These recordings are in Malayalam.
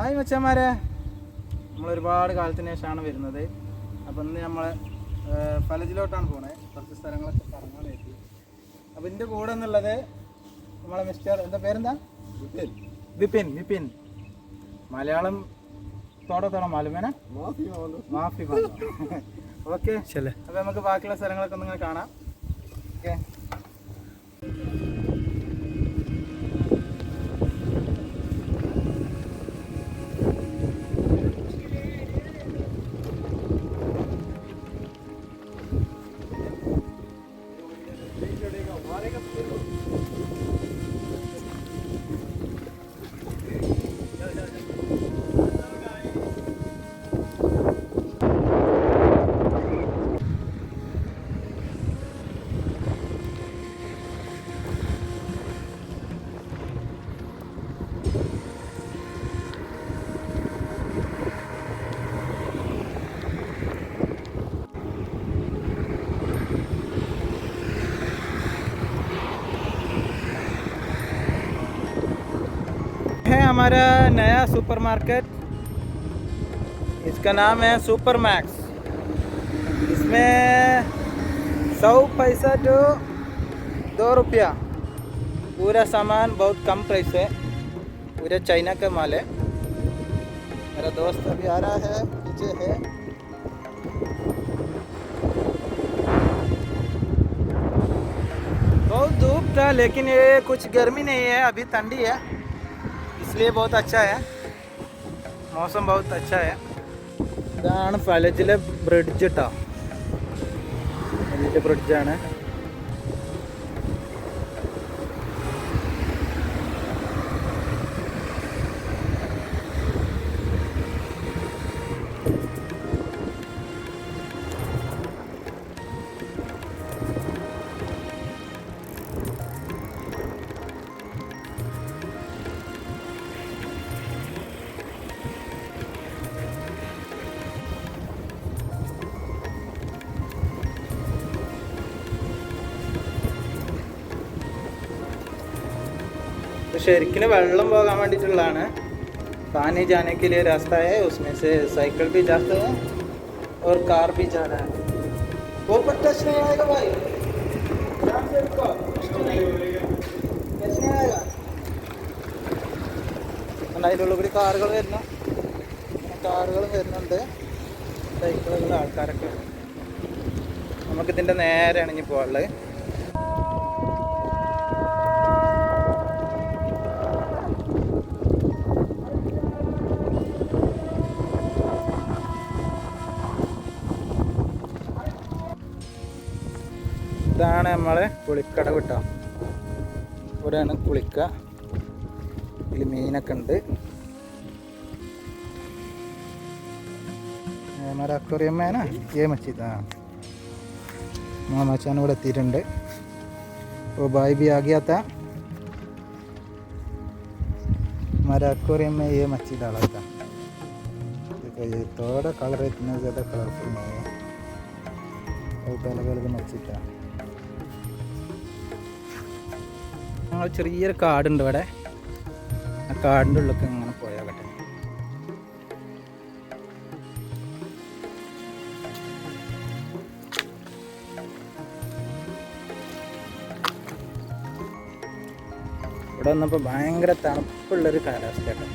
ഹായ് മച്ചന്മാരെ. നമ്മൾ ഒരുപാട് കാലത്തിന് ശേഷമാണ് വരുന്നത്. അപ്പം ഇന്ന് നമ്മൾ ഫലജിലോട്ടാണ് പോണേ. കുറച്ച് സ്ഥലങ്ങളൊക്കെ കറങ്ങാൻ വേണ്ടി അപ്പം ഇതിന്റെ കൂടെ എന്നുള്ളത് നമ്മളെ മിസ്റ്റർ എന്താ പേരെന്താ? വിപിൻ. വിപിൻ മലയാളം തോടെ തോടെ മാലുമേന? മാഫി ഓക്കെ. അപ്പം നമുക്ക് ബാക്കിയുള്ള സ്ഥലങ്ങളൊക്കെ ഒന്ന് ഇങ്ങനെ കാണാം. ഓക്കെ. हमारा नया सुपरमार्केट। इसका नाम है सुपर मैक्स इसमें सौ पैसा टू दो रुपया। पूरा सामान बहुत कम प्राइस है। पूरे चाइना का माल है। मेरा दोस्त अभी आ रहा है, पीछे है। बहुत धूप था, लेकिन ये कुछ गर्मी नहीं है, अभी ठंडी है। इसलिए बहुत अच्छा है मौसम बहुत अच्छा है ഇതാണ് ഫലജിലെ ബ്രിഡ്ജ് കേട്ടോ വലിയ ബ്രിഡ്ജാണ് ശരിക്കും വെള്ളം പോകാൻ വേണ്ടിയിട്ടുള്ളതാണ് पानी जाने के लिए रास्ता है उसमें से साइकिल भी जाते हैं और कार भी जा रहा है वो पर टच नहीं आएगा भाई ध्यान से रुको टच नहीं आएगा ഉണ്ട് അതിൻ്റെ കൂടി കാറുകൾ വരുന്നു കാറുകൾ വരുന്നുണ്ട് സൈക്കിളുകൾ ആൾക്കാരൊക്കെ നമുക്കിതിൻ്റെ നേരെയാണ് ഇനി പോകാനുള്ളത് ഇതാണ് നമ്മളെ കുളിക്കട കേട്ടോ ഇവിടെയാണ് കുളിക്ക ഇതിൽ മീനൊക്കെ ഉണ്ട് हमारा अक्वेरियम में है ना ये मच्छी था हाँ मचान ഇവിടെ എത്തിയിട്ടുണ്ട് वो भाई भी आ गया था हमारे अक्वेरियम में ये मच्छी डाला था देखो ये थोड़ा कलर इतना ज़्यादा कलरफुल नहीं है बहुत अलग अलग मच्छी था ഞങ്ങൾ ചെറിയൊരു കാടുണ്ട് ഇവിടെ. ആ കാടിന്റെ ഉള്ളിലൊക്കെ ഇങ്ങനെ പോയാകട്ടെ ഇവിടെ വന്നപ്പോൾ ഭയങ്കര തണുപ്പുള്ളൊരു കാലാവസ്ഥ കേട്ടോ.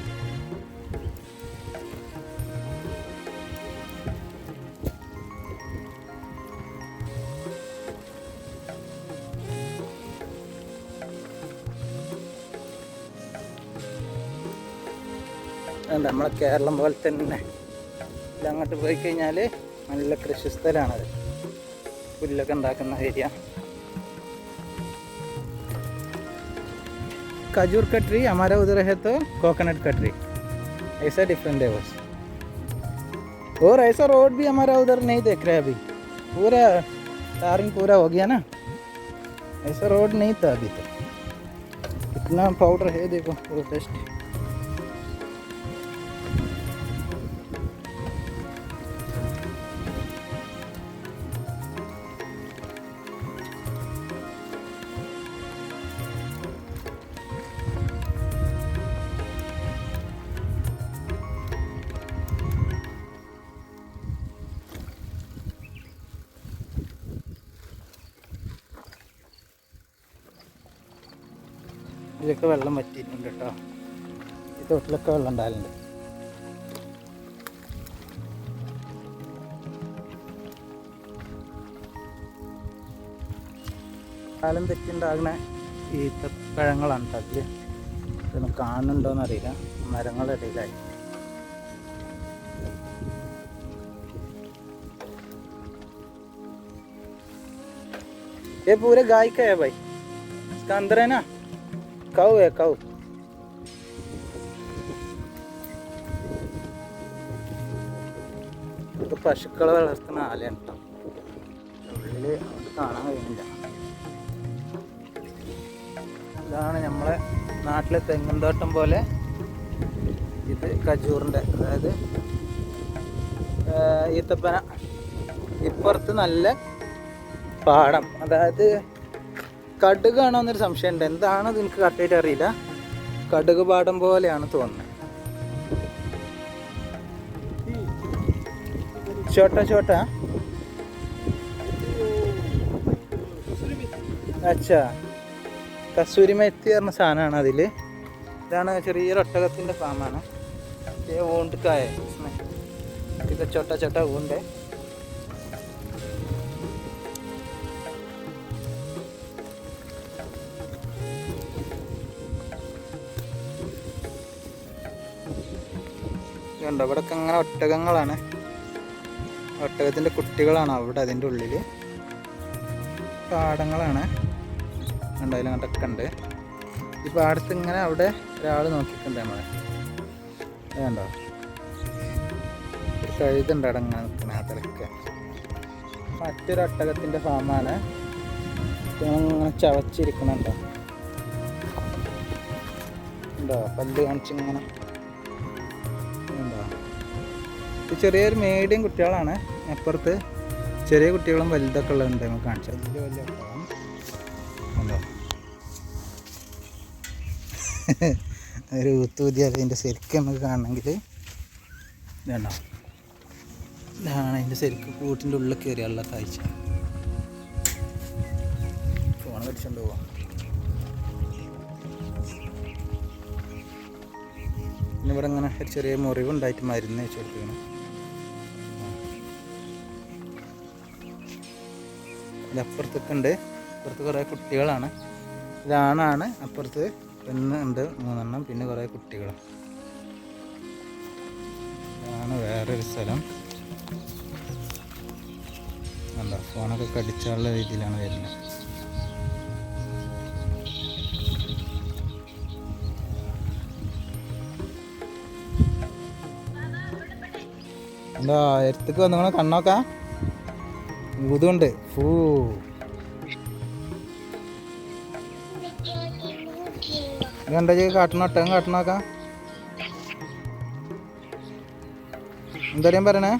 നമ്മളെ കേരളം പോലെ തന്നെ ഇത് അങ്ങോട്ട് പോയി കഴിഞ്ഞാൽ നല്ല കൃഷിസ്ഥലമാണത് പുല്ലൊക്കെ ഉണ്ടാക്കുന്ന ഏരിയ खजूर का ट्री हमारा उधर है तो कोकोनट का ट्री ऐसा डिफरेंट है बस और ऐसा रोड भी हमारा उधर नहीं देख रहे अभी पूरा तारिंग पूरा हो गया ना ऐसा रोड नहीं था अभी तक इतना पाउडर है देखो पूरा ഇതിലൊക്കെ വെള്ളം വറ്റിയിട്ടുണ്ട് കേട്ടോ ഈ തോട്ടിലൊക്കെ വെള്ളം ഉണ്ടാകലുണ്ട് കാലം തെറ്റുണ്ടാകുന്ന ഈത്തപ്പഴങ്ങളാണ് കേട്ടോ അതിൽ ഇതൊന്നും കാണുന്നുണ്ടോയെന്ന് അറിയില്ല മരങ്ങളുടെ ഇടയിലായി ये पूरे गाय का है भाई इसका अंदर है ना કઉ એ કઉ ഇത് പശുക്കളെ വളർത്തുന്ന ആലയാണ് കേട്ടോ ഉള്ളിൽ കാണാൻ കഴിയുന്നില്ല. ഇതാണ് നമ്മളെ നാട്ടിലെ തെങ്ങുംതോട്ടം പോലെ ഇത് കജൂറിന്റെ അതായത് ഈത്തപ്പന. ഇപ്പുറത്ത് നല്ല പാടം. അതായത് കടുകാണോ എന്നൊരു സംശയമുണ്ട്. എന്താണെന്ന് എനിക്ക് കറക്റ്റായിട്ട് അറിയില്ല. കടുക് പാടം പോലെയാണ് തോന്നുന്നത്. ചോട്ട ചോട്ട. അച്ഛാ കസൂരി മെത്തി പറഞ്ഞ സാധനമാണ് അതിൽ ഇതാണ് ചെറിയൊരു ഒട്ടകത്തിന്റെ ഫാമാണ്. ഊണ്ട് കായ. ചോട്ട ചോട്ട ഊണ്ട്. കണ്ടോ? ഇവിടെ അങ്ങനെ ഒട്ടകങ്ങളാണ്. ഒട്ടകത്തിന്റെ കുട്ടികളാണ് അവിടെ അതിന്റെ ഉള്ളിൽ പാടങ്ങളാണ്. കണ്ടോ? അതിൽ കണ്ടൊക്കെ ഉണ്ട്. ഈ പാടത്ത് ഇങ്ങനെ അവിടെ ഒരാൾ നോക്കിയിട്ടുണ്ട് നമ്മളെ. കണ്ടോ? കഴുതുണ്ട് അവിടെ അങ്ങനെ നിൽക്കുന്ന അതിലൊക്കെ. മറ്റൊരു ഒട്ടകത്തിന്റെ ഫാമാണ് ഇങ്ങനെ ചവച്ചിരിക്കുന്നുണ്ടോ ഉണ്ടോ പല്ല് കാണിച്ചിങ്ങനെ. ചെറിയൊരു മീഡിയം കുട്ടികളാണ്. അപ്പുറത്ത് ചെറിയ കുട്ടികളും വലുതൊക്കെ ഉള്ളതുണ്ട് നമുക്ക് കാണിച്ചത്. വലിയ വലിയ ഉണ്ടോ ഒരു ഊത്തൂതി അതിന്റെ ശരിക്കും നമുക്ക് കാണണമെങ്കിൽ. വേണ്ടോ ഇതാണ് അതിന്റെ ശരിക്കും കൂട്ടിന്റെ ഉള്ളിൽ കയറിയുള്ള കാഴ്ച. ഫോൺ വെച്ചിട്ടുണ്ട് പോവാം. പിന്നെ ഇവിടെ ഇങ്ങനെ ഒരു ചെറിയ മുറിവുണ്ടായിട്ട് മരുന്ന് വെച്ച് കൊടുക്കണം അപ്പുറത്തൊക്കെ ഉണ്ട്. അപ്പുറത്ത് കുറേ കുട്ടികളാണ്. ഇതാണാണ് അപ്പുറത്ത് പെണ്ണ് ഉണ്ട് മൂന്നെണ്ണം പിന്നെ കുറേ കുട്ടികളും. ഇതാണ് വേറൊരു സ്ഥലം. എന്താ ഫോണൊക്കെ കടിച്ചുള്ള രീതിയിലാണ് വരുന്നത്. എന്താ എടുത്തേക്ക് വന്നു കണ്ണോക്കാ? ഊതുണ്ട് ഫൂ. കണ്ട കാട്ടണ? ഒട്ടകം കാട്ടണോക്കാ എന്തായാലും പറയണേ?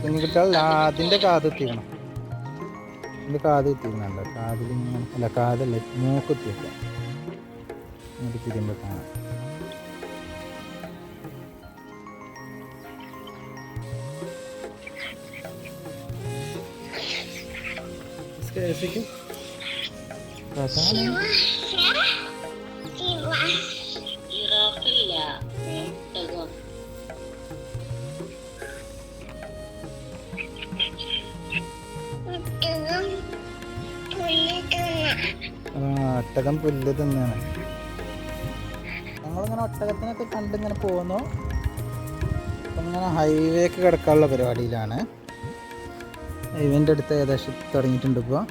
കുഞ്ഞുകുട്ടികൾ അതിന്റെ കാത് എത്തിക്കണം അതിന്റെ കാത് എത്തിക്കുന്നുണ്ട് കാതിൽ അല്ല കാതല്ല? മൂക്ക് എത്തിയേക്കാം എന്നിട്ട് തിരുമ്പോൾ കാണാം. ശിവ ഒട്ടകം പുല്ല് തന്നെയാണ് ഞങ്ങളിങ്ങനെ ഒട്ടകത്തിനൊക്കെ കണ്ടിങ്ങനെ പോകുന്നു. ഇങ്ങനെ ഹൈവേ കിടക്കാനുള്ള പരിപാടിയിലാണ്. ഹൈവേന്റെ അടുത്ത് ഏകദേശം തുടങ്ങിയിട്ടുണ്ട് ഇപ്പോൾ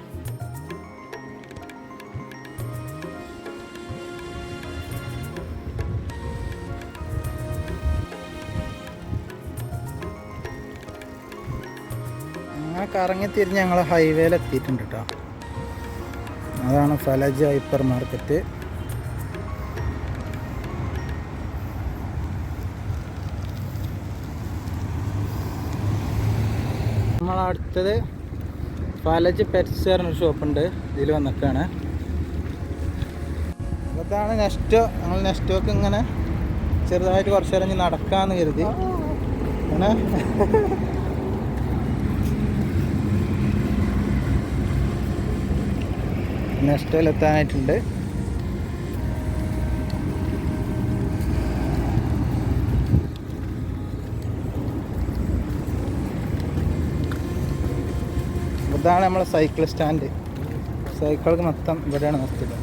അങ്ങനെ കറങ്ങി തിരിഞ്ഞ് ഞങ്ങൾ ഹൈവേയിൽ എത്തിയിട്ടുണ്ട് കേട്ടോ അതാണ് ഫലജ ഹൈപ്പർ മാർക്കറ്റ് അടുത്തത് പാലജ് പെറ്റ്സ് പറഞ്ഞൊരു ഷോപ്പുണ്ട്. ഇതിൽ വന്നിട്ടാണ് അതാണ് നെക്സ്റ്റ് ഞങ്ങൾ നെക്സ്റ്റ് നെക്സ്റ്റോക്ക് ഇങ്ങനെ ചെറുതായിട്ട് കുറച്ച് നേരം നടക്കാന്ന് കരുതി. അങ്ങനെ. നെക്സ്റ്റിൽ ഇതാണ് നമ്മളെ സൈക്കിൾ സ്റ്റാൻഡ് സൈക്കിളൊക്കെ മൊത്തം ഇവിടെയാണ് നിർത്തിയത്.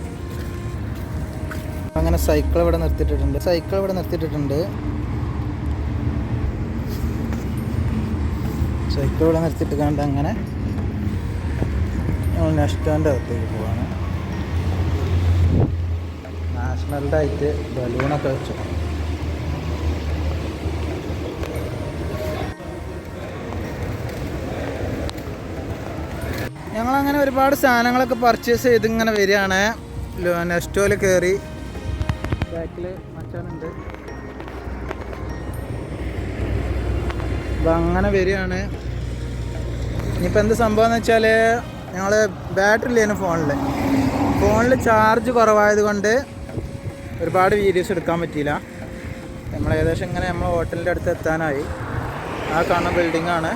അങ്ങനെ സൈക്കിൾ ഇവിടെ നിർത്തിയിട്ടിട്ടുണ്ട്. സൈക്കിൾ ഇവിടെ നിർത്തിയിട്ടിട്ടുണ്ട്. സൈക്കിൾ ഇവിടെ നിർത്തിയിട്ട് കണ്ട് അങ്ങനെ. നമ്മൾ നെക്സ്റ്റാന്റെ അകത്തേക്ക് പോവാണ്. നാഷണലിന്റെ ആയിട്ട് ബലൂണൊക്കെ വെച്ചു. ഞങ്ങളങ്ങനെ ഒരുപാട് സാധനങ്ങളൊക്കെ പർച്ചേസ് ചെയ്ത് ഇങ്ങനെ വരികയാണ്. നെസ്റ്റോയിൽ കയറി ബാക്കിൽ മച്ചാനുണ്ട്. അപ്പം അങ്ങനെ വരികയാണ്. ഇനിയിപ്പോൾ എന്ത് സംഭവം എന്ന് വെച്ചാൽ ഞങ്ങൾ ബാറ്ററി ഇല്ലേനു ഫോണിൽ ഫോണിൽ ചാർജ് കുറവായത് കൊണ്ട് ഒരുപാട് വീഡിയോസ് എടുക്കാൻ പറ്റിയില്ല. നമ്മൾ ഏകദേശം ഇങ്ങനെ നമ്മൾ ഹോട്ടലിന്റെ അടുത്ത് എത്താനായി. ആ കാണുന്ന ബിൽഡിംഗ് ആണ്.